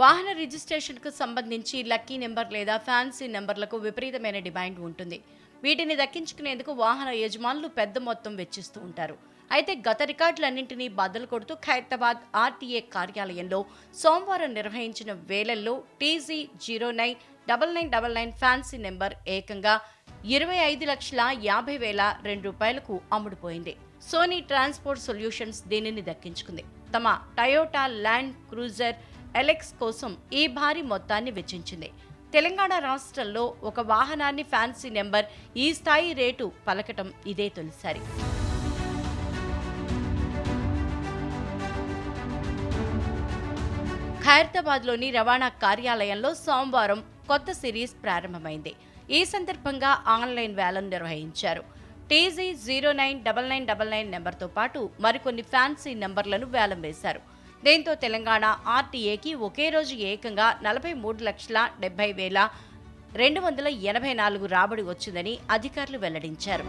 వాహన రిజిస్ట్రేషన్కు సంబంధించి lucky number లేదా ఫ్యాన్సీ నెంబర్లకు విపరీతమైన డిమాండ్ ఉంటుంది. వీటిని దక్కించుకునేందుకు వాహన యజమానులు పెద్ద మొత్తం వెచ్చిస్తూ ఉంటారు. అయితే గత రికార్డులన్నింటినీ బద్దలు కొడుతూ ఖైరతాబాద్ ఆర్టీఏ కార్యాలయంలో సోమవారం నిర్వహించిన వేలల్లో TG zero nine double nine double nine fancy number ఏకంగా ఇరవై ఐదు లక్షల యాభై వేల రెండు రూపాయలకు అమ్ముడుపోయింది. సోనీ ట్రాన్స్పోర్ట్ సొల్యూషన్స్ దీనిని దక్కించుకుంది. తమ టయోటా ల్యాండ్ క్రూజర్ ఎలెక్స్ కోసం ఈ భారీ మొత్తాన్ని వెచ్చించింది. తెలంగాణ రాష్ట్రంలో ఒక వాహనాన్ని ఫ్యాన్సీ నెంబర్ ఈ స్థాయి రేటు పలకటం ఇదే తొలిసారి. ఖైరతాబాద్లోని రవాణా కార్యాలయంలో సోమవారం కొత్త సిరీస్ ప్రారంభమైంది. ఈ సందర్భంగా ఆన్లైన్ వేలం నిర్వహించారు. TG zero nine double nine double nine నెంబర్తో పాటు మరికొన్ని ఫ్యాన్సీ నెంబర్లను వేలం వేశారు. దీంతో తెలంగాణ ఆర్టీఏకి ఒకే రోజు ఏకంగా నలభై మూడు లక్షల డెబ్బై వేల రెండు వందల ఎనభై నాలుగు రాబడి వచ్చిందని అధికారులు వెల్లడించారు.